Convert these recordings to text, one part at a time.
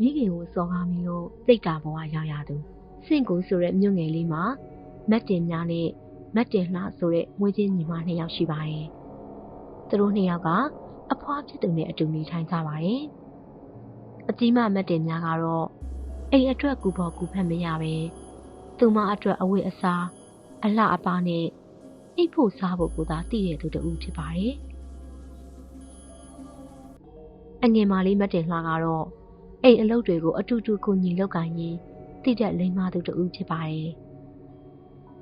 မိခင်ကိုစော်ကားမိလို့တိတ်တာဘဝရောက်ရသူစင့်ကိုဆိုတဲ့မြို့ငယ်လေးမှာမက်တင်များနဲ့မက်တင်လှဆိုတဲ့မွေးချင်းညီမနှစ်ယောက်ရှိပါတယ်သူတို့နှစ်ယောက်ကအဖွားဖြစ်သူနဲ့အတူနေထိုင်ကြပါတယ်အကြီးမမက်တင်များကတော့အိမ်အတွက်ကူဖို့ကူဖက်မရပဲသူမအတွက်အဝတ်အစားအလှအပနဲ့အိတ်ဖို့စားဖို့ကိုသာတည်ရသူတူဖြစ်ပါတယ်အငယ်မလေးမက်တင်လှကတော့ အိမ်အလုပ်တွေကိုအတူတူကိုညီလောက်ကင်ရင်တိတဲ့လိမ္မာသူတူဖြစ်ပါတယ်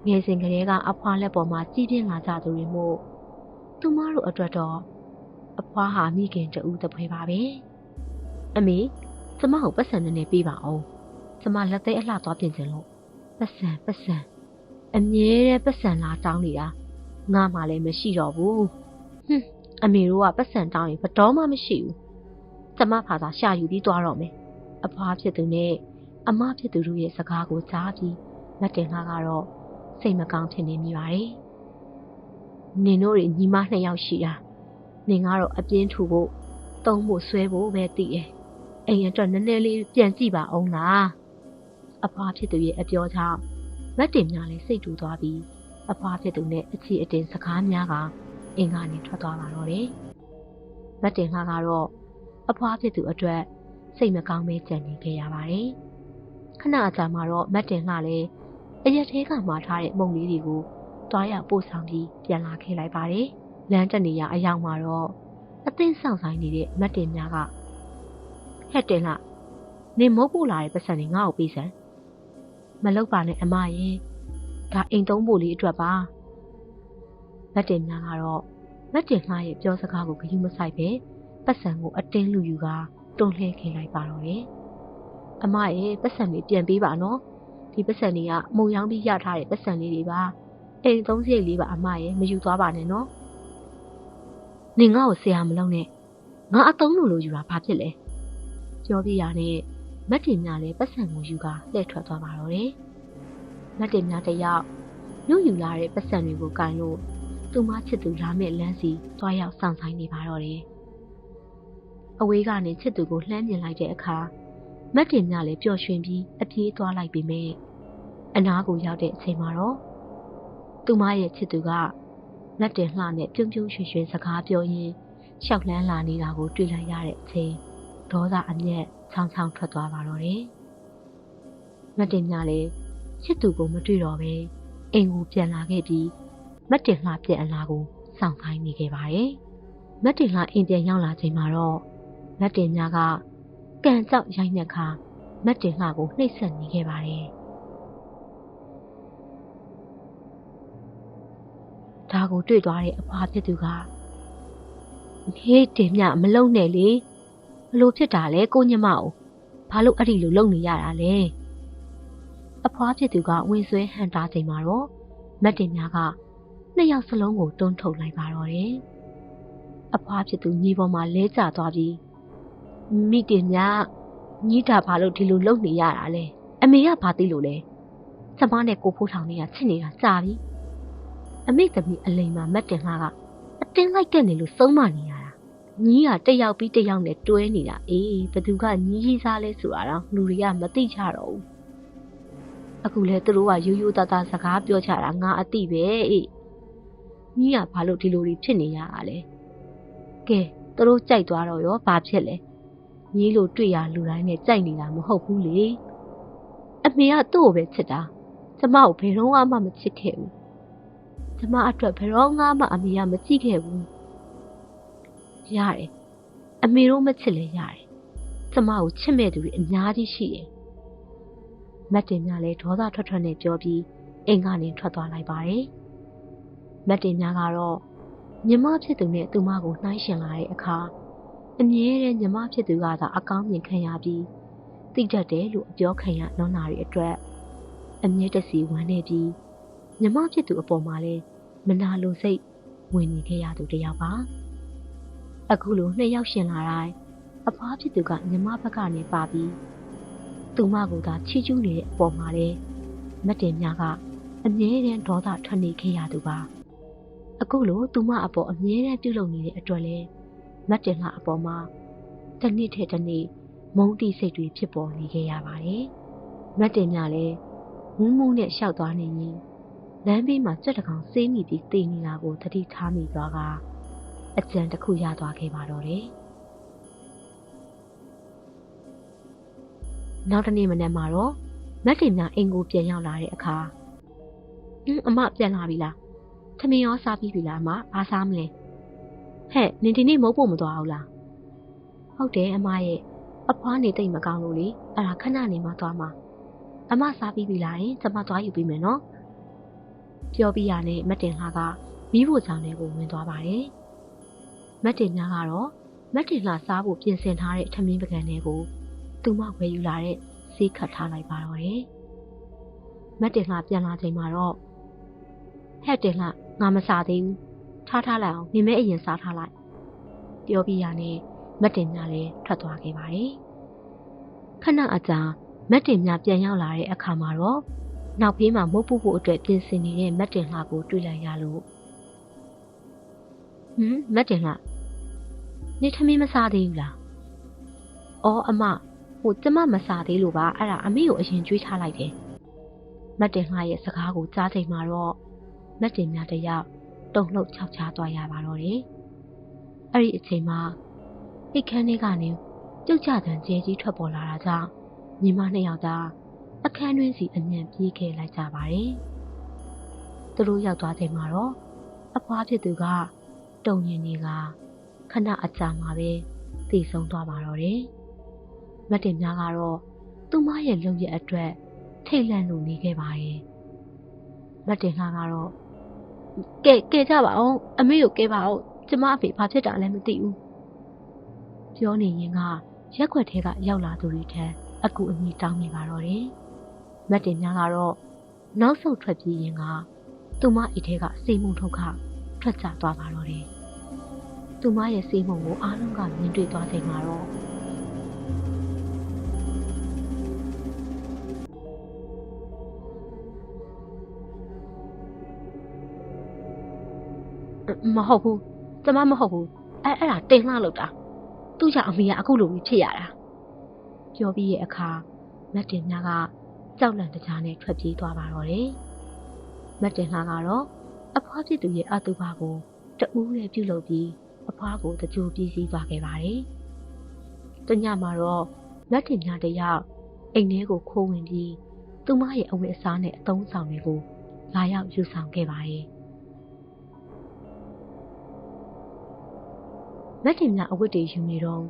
ငယ်စဉ်ကလေးကအဖွားလက်ပေါ်မှာကြီးပြင်းလာကြသူတွေမို့သူမတို့အတွက်တော့အဖွားဟာမိခင်တူတပွဲပါပဲအမေကျမကိုပတ်စံနဲ့နေပေးပါအောင်ကျမလက်သေးအလှသွားပြင်ချင်လို့ပတ်စံပတ်စံအမြဲတမ်းပတ်စံလာတောင်းနေတာငါမှလည်းမရှိတော့ဘူးဟွန်းအမေတို့ကပတ်စံတောင်းရင်ဘတော်မှမရှိဘူး ကျမဖာသာရှာယူပြီးသွားတော့မယ်အဖွားဖြစ်သူနဲ့အမဖြစ်သူတို့ရဲ့စကားကိုကြားပြီးလက်တင်လာကတော့စိတ်မကောင်းဖြစ်နေမိပါတယ်နင်တို့တွေညီမနှစ်ယောက်ရှိတာနင်ကတော့အပြင်းထူဖို့တုံးဖို့ဆွဲဖို့ပဲသိတယ်အိမ်အတွက်နည်းနည်းလေးပြန်ကြည့်ပါအောင်လားအဖွားဖြစ်သူရဲ့အပြောကြောင့်မက်တင်များလည်းစိတ်တူသွားပြီးအဖွားဖြစ်သူနဲ့အချီအတင်စကားများကအင်္ဂါနဲ့ထွက်သွားပါတော့တယ်မက်တင်လှကတော့ အဖွားဖြစ်သူအတွက်စိတ်မကောင်းပဲကြံနေခဲ့ရပါတယ်ခဏအကြာမှာတော့မက်တင်လှလည်းအရက်သေးကမှာထားတဲ့မုံလေးတွေကိုတွားရပို့ဆောင်ပြီးပြန်လာခဲ့လိုက်ပါတယ်လမ်းတနေရအရောက်မှာတော့အသင်းဆောင်ဆိုင်နေတဲ့မက်တင်များကဟဲ့တင်လှနေမုတ်ပို့လာတဲ့ပတ်စံတွေငါ့ကိုပေးစမ်းမလောက်ပါနဲ့အမရဲ့ဒါအိမ်သုံးဖို့လေးအတွက်ပါမက်တင်များကတော့မက်တင်လှရဲ့ပြောစကားကိုဂရုမစိုက်ပဲ ပတ်စံကိုအတင်းလူယူကတွန်းလှဲခဲ့လိုက်ပါတော့တယ်အမရဲ့ပတ်စံလေးပြန်ပေးပါနော်ဒီပတ်စံတွေကမုံရောင်းပြီးရထားတဲ့ပတ်စံလေးတွေပါအိမ်သုံးစရိတ်လေးပါအမရဲ့မယူသွားပါနဲ့နော်နင်ငါ့ကိုဆရာမလုပ်နဲ့ငါအတုံးလို့လို့ယူတာဘာဖြစ်လဲပြောပြရနဲ့မက်တင်များလည်းပတ်စံကိုယူကလှည့်ထွက်သွားပါတော့တယ်မက်တင်များတယောက်ညှို့ယူလာတဲ့ပတ်စံတွေကိုကန်လို့သူမချစ်သူလာမဲ့လမ်းစီတွားရောက်ဆောင်ဆိုင်နေပါတော့တယ် အဝေးကနေချစ်သူကိုလှမ်းမြင်လိုက်တဲ့အခါမက်တင်များလည်းပျော်ရွှင်ပြီးအပြေးသွားလိုက်ပေမဲ့အနားကိုရောက်တဲ့အချိန်မှာတော့သူမရဲ့ချစ်သူကလက်တင်လှနဲ့ပြုံးပြုံးရွှင်ရွှင်စကားပြောရင်းရှောက်လန်းလာနေတာကိုတွေ့လိုက်ရတဲ့အချိန်ဒေါသအမျက်ချောင်းချောင်းထွက်သွားပါတော့တယ်။မက်တင်များလည်းချစ်သူကိုမတွေ့တော့ပဲအိမ်ကိုပြန်လာခဲ့ပြီးမက်တင်လှပြန်အလာကိုစောင့်ခိုင်းနေခဲ့ပါတယ်။မက်တင်လှအိမ်ပြန်ရောက်လာချိန်မှာတော့ မက်တင်များကကန်ကြောက်ရိုက်နှက်ခါမက်တင်လှကိုနှိပ်စက်နေခဲ့ပါတယ်။ဒါကိုတွေ့သွားတဲ့အဖွားဖြစ်သူကဟေးတင်မြမလုံနဲ့လေဘလို့ဖြစ်တာလဲကိုညမအောင်ဘာလို့အဲ့ဒီလိုလုံနေရတာလဲအဖွားဖြစ်သူကဝင်ဆွဲဟန်တာချိန်မှာတော့မက်တင်များကနှစ်ယောက်စလုံးကိုတွန်းထုတ်လိုက်ပါတော့တယ်အဖွားဖြစ်သူညီပေါ်မှာလဲကျသွားပြီး မိတင်မြညီးတာဘာလို့ဒီလိုလုံနေရတာလဲအမေကဘာသိလို့လဲကျမနဲ့ကိုဖိုးထောင်နေရချစ်နေတာကြာပြီအမေသမီးအလိမ်မှာမက်တင်လှကအတင်းလိုက်တက်နေလို့ဆုံးမနေရတာညီးကတက်ရောက်ပြီးတက်ရောက်နဲ့တွဲနေတာအေးဘသူကညီးကြီးစားလဲဆိုတာတော့လူတွေကမသိကြတော့ဘူးအခုလဲသူတို့ကရိုးရိုးသားသားစကားပြောချတာငါအသိပဲအေးညီးကဘာလို့ဒီလိုတွေဖြစ်နေရတာလဲကဲသူတို့ကြိုက်သွားတော့ရောဘာဖြစ်လဲ ညီးလိုတွေ့ရလူတိုင်းနဲ့ကြိုက်နေတာမဟုတ်ဘူးလေအမေကသူ့ကိုပဲချစ်တာကျမကိုဘယ်တော့မှမချစ်ခဲ့ဘူးကျမအတွက်ဘယ်တော့မှအမေကမကြည့်ခဲ့ဘူးရတယ်အမေတို့မချစ်လဲရတယ်ကျမကိုချစ်မဲ့သူတွေအများကြီးရှိတယ်မက်တင်များလည်းဒေါသထွက်ထွက်နဲ့ပြောပြီးအိမ်ကနေထွက်သွားလိုက်ပါတယ်မက်တင်များကတော့ညီမဖြစ်သူနဲ့သူမကိုနှိုင်းရှင်လာတဲ့အခါ အမြဲတမ်းညီမဖြစ်သူကသာအကောင်းမြင်ခံရပြီးတိတတ်တယ်လို့အပြောခံရနွမ်းနာတွေအတွက်အမြဲတစီဝမ်းနေပြီးညီမဖြစ်သူအပေါ်မှာလည်းမနာလိုစိတ်ဝင်နေခဲ့ရသူတယောက်ပါအခုလိုနှစ်ယောက်ရှင်လာတိုင်းအဖွားဖြစ်သူကညီမဘက်ကနေပါပြီးသူမကသာချီးကျူးနေတဲ့အပေါ်မှာလည်းမတ်တင်များကအမြဲတမ်းဒေါသထွက်နေခဲ့ရသူပါအခုလိုသူမအပေါ်အမြဲတမ်းပြုလုပ်နေတဲ့အတွက်လဲ မတ်တင်လှအပေါ်မှာတစ်နေ့ထက်တစ်နေ့မုန်းတိစိတ်တွေဖြစ်ပေါ်နေခဲ့ရပါတယ်။မတ်တင်မြလည်းမူးမူးနဲ့ရှောက်သွားနေရင်လမ်းဘေးမှာကြက်တကောင်ဆေးမိပြီးတေနေတာကိုသတိထားမိသွားကအကြံတစ်ခုရသွားခဲ့ပါတော့တယ်။နောက်တနေ့မနက်မှာတော့မတ်တင်မြအိမ်ကိုပြန်ရောက်လာတဲ့အခါအင်းအမပြန်လာပြီလား။ထမင်းရောစားပြီးပြီလားအမအားစားမလဲ။ ဟဲ့နင်ဒီနေ့မဟုတ်ဖို့မသွားဘူးလား။ဟုတ်တယ်အမရဲ့အဖွားနေတိတ်မကောင်းလို့လေအဲ့ဒါခဏနေမှသွားမှာအမစားပြီးပြီလားရင်ကျမသွားယူပေးမယ်နော်ပြောပြီးရနဲ့မတ်တင်လှကမိဖို့ချောင်းတွေကိုဝင်သွားပါတယ်မတ်တင်များကတော့မတ်တင်လှစားဖို့ပြင်ဆင်ထားတဲ့ထမင်းပကံတွေကိုသူမဝယ်ယူလာတဲ့ဈေးခတ်ထားလိုက်ပါတော့တယ်မတ်တင်လှပြန်လာချိန်မှာတော့ဟဲ့တင်လှငါမစားသေးဘူး ထားထားလိုက်အောင်နေမဲအရင်စားထားလိုက်ပြောပြီးရနဲ့မတ်တင်များလည်းထွက်သွားခဲ့ပါတယ်ခဏအကြာမတ်တင်များပြန်ရောက်လာတဲ့အခါမှာတော့နောက်ဖေးမှာမုတ်ပုဖို့အတွက်ပြင်ဆင်နေတဲ့မတ်တင်လှကိုတွေ့လိုက်ရလို့ဟမ်မတ်တင်လှနေထမင်းမစားသေးဘူးလားအော်အမဟိုကျမမစားသေးလို့ပါအဲ့ဒါအမေကိုအရင်ကြွေးထားလိုက်တယ်မတ်တင်လှရဲ့စကားကိုကြားချိန်မှာတော့မတ်တင်များတယောက် တုံ့လှုပ်ခြောက်ခြားသွားရပါတော့တယ်အဲ့ဒီအချိန်မှာအိတ်ခမ်းထဲကနေပြုတ်ကျတန်ကျဲကြီးထွက်ပေါ်လာတာကြောင့်ညီမနှစ်ယောက်သားအခန်းတွင်းစီအညံပြေးခဲ့လိုက်ကြပါတယ်။သူတို့ရောက်သွားချိန်မှာတော့အဖွားဖြစ်သူကတုံရင်တွေကခဏအကြာမှာပဲသိဆုံးသွားပါတော့တယ်။မတ်တင်များကတော့သူမရဲ့လုံရဲ့အတွက်ထိတ်လန့်လို့နေခဲ့ပါရဲ့။မတ်တင်လှကတော့ ကဲကဲကြပါအောင်အမေကိုကဲပါအောင်ကျမအဖေဘာဖြစ်တာလဲမသိဘူး။ပြောနေရင်ကရက်ွက်ထဲကရောက်လာသူတွေထက်အကူအညီတောင်းနေပါတော့တယ်။မတ်တင်များကတော့နောက်ဆုတ်ထွက်ပြေးရင်ကသူမအိတ်ထဲကစိတ်မှုထုတ်ခထွက်ကျသွားပါတော့တယ်။သူမရဲ့စိတ်မှုကိုအားလုံးကမြင်တွေ့သွားချိန်မှာတော့ မဟုတ်ဘူးကျမမဟုတ်ဘူးအဲအဲ့ဒါတင်လှလို့တာသူ့ကြောင့်အမေကအခုလိုမျိုးဖြစ်ရတာပြောပြီးရဲ့အခါမတ်တင်များကကြောက်လန့်တကြားနဲ့ထွက်ပြေးသွားပါတော့တယ်မတ်တင်လှကတော့အဖွားဖြစ်သူရဲ့အတုပါကိုတူးနဲ့ပြုတ်လုပ်ပြီးအဖွားကိုတကြိုပြေးစီးသွားခဲ့ပါတယ်တညမှာတော့မတ်တင်များတယောက်အိမ်ထဲကိုခိုးဝင်ပြီးသူမရဲ့အဝတ်အစားနဲ့အသုံးဆောင်တွေကိုလာရောက်ယူဆောင်ခဲ့ပါတယ် လက်တင်များအဝတ်တွေယူနေတော့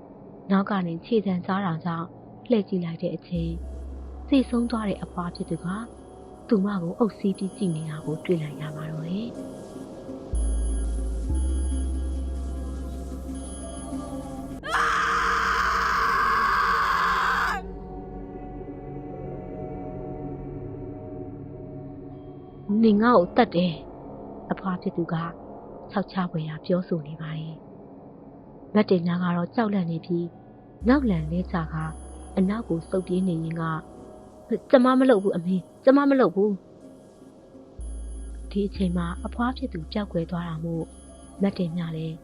နောက်ကနေခြေတံစားတာကြောင့်လှည့်ကြည့်လိုက်တဲ့အချိန်စိတ်ဆုံးသွားတဲ့အဖွားဖြစ်သူကသူမကိုအုပ်စီးပြီးကြည့်နေတာကိုတွေ့လိုက်ရပါတော့တယ်နင်ငါ့ကိုတတ်တယ်အဖွားဖြစ်သူက၆ချပွေရပြောဆိုနေပါတယ် မတ်တင်များကတော့ကြောက်လန့်နေပြီးနောက်လန်လဲချကအနောက်ကိုစုပ်ပြေးနေရင်ကကျမမလုပ်ဘူးအမေကျမမလုပ်ဘူးဒီအချိန်မှာအဖွားဖြစ်သူကြောက်ွယ်သွားတာမို့မတ်တင်များလည်း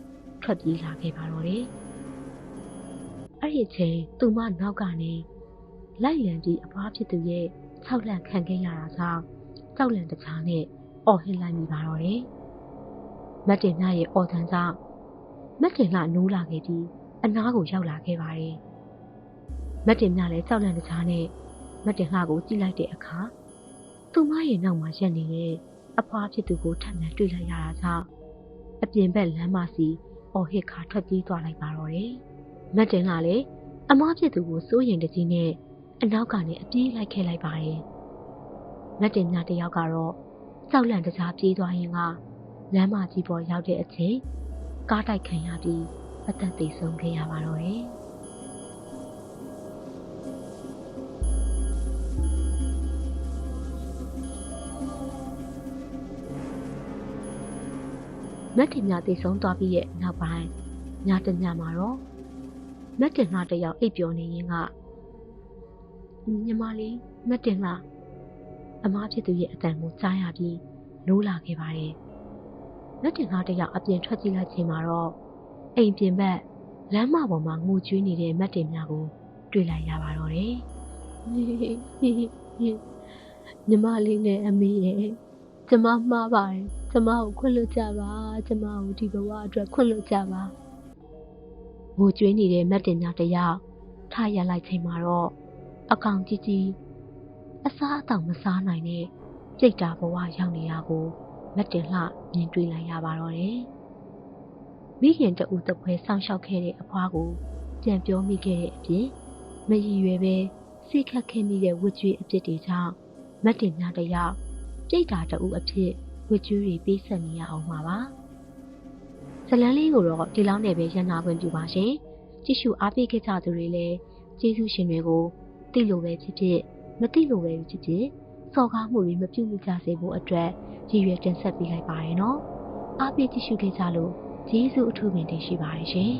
ထွက်ပြေးလာခဲ့ပါတော့တယ်အဲ့ဒီအချိန်သူမနောက်ကနေလိုက်လံပြီးအဖွားဖြစ်သူရဲ့ခြောက်လန့်ခံခဲ့ရတာကြောင့်ကြောက်လန့်တခြားနဲ့အော်ဟစ်လိုက်မိပါတော့တယ်မတ်တင်များရဲ့အော်တန်ကြောင့် မက်တင်လှနိုးလာခဲ့ပြီးအနားကိုရောက်လာခဲ့ပါတယ်။မက်တင်မြလည်းကြောက်လန့်တကြားနဲ့မက်တင်လှကိုကြည့်လိုက်တဲ့အခါသူမရဲ့နောက်မှာရက်နေတဲ့အဖွားဖြစ်သူကိုထပ်မံတွေ့လိုက်ရတာကြောင့်အပြင်ဘက်လမ်းမစီအော်ဟစ်ခါထွက်ပြေးသွားလိုက်ပါတော့တယ်။မက်တင်လှလည်းအမားဖြစ်သူကိုစိုးရင်တကြီးနဲ့အနောက်ကနေအပြေးလိုက်ခဲ့လိုက်ပါတယ်။မက်တင်မြတယောက်ကတော့ကြောက်လန့်တကြားပြေးသွားရင်ကလမ်းမကြီးပေါ်ရောက်တဲ့အချိန် ကားတိုက်ခံရပြီးအသက်သေဆုံးခဲ့ရပါတော့တယ်မက်တင်ညာသေဆုံးသွားပြီးရဲ့နောက်ပိုင်းညတညမှာတော့မက်တင်လှတယောက်အိပ်ပျော်နေရင်ကညီမလေးမက်တင်လှအမားဖြစ်သူရဲ့အတန်ကိုကြားရပြီးနိုးလာခဲ့ပါတယ် လက်တင်ကားတယောက်အပြင်ထွက်ကြည့်လိုက်ချိန်မှာတော့အိမ်ပြင်ဘက်လမ်းမပေါ်မှာငိုကြွေးနေတဲ့မတ်တင်များကိုတွေ့လိုက်ရပါတော့တယ်ညီမလေးနဲ့အမေရဲ့ကျမမှားပါတယ်ကျမကိုခွင့်လွှတ်ကြပါကျမကိုဒီဘဝအတွက်ခွင့်လွှတ်ကြပါငိုကြွေးနေတဲ့မတ်တင်များတယောက်ထရလိုက်ချိန်မှာတော့အကောင်ကြီးကြီးအစားအသောက်မစားနိုင်တဲ့ကြိတ်တာဘဝရောက်နေတာကို မတ်တင်လှမြင်တွေ့လိုက်ရပါတော့တယ်မိခင်တဦးတပွဲဆောင်းလျှောက်ခဲ့တဲ့အဖွားကိုပြန်ပြောမိခဲ့တဲ့အပြင်မရည်ရွယ်ပဲစိတ်ခတ်ခဲ့မိတဲ့ဝတ်ကြွေးအဖြစ်တွေကြောင့်မတ်တင်များတယောက်ကြိတ်တာတဦးအဖြစ်ဝတ်ကြွေးတွေပေးဆက်နေရအောင်ပါပါဇလန်းလေးကိုတော့ဒီလောက်နဲ့ပဲရန်နာခွင့်ပြုပါရှင်ကြည့်ရှုအားပေးခဲ့ကြသူတွေလည်းကျေးဇူးရှင်တွေကိုသိလို့ပဲဖြစ်ဖြစ်မသိလို့ပဲဖြစ်ဖြစ်စော်ကားမှုတွေမပြုမိကြစေဖို့အတွက် ရည်ရွယ်တင်ဆက်ပေးလိုက်ပါရနော်အားပေးကြည့်ရှုခဲ့ကြလို့ကျေးဇူးအထူးပင်တင်ရှိပါတယ်ရှင်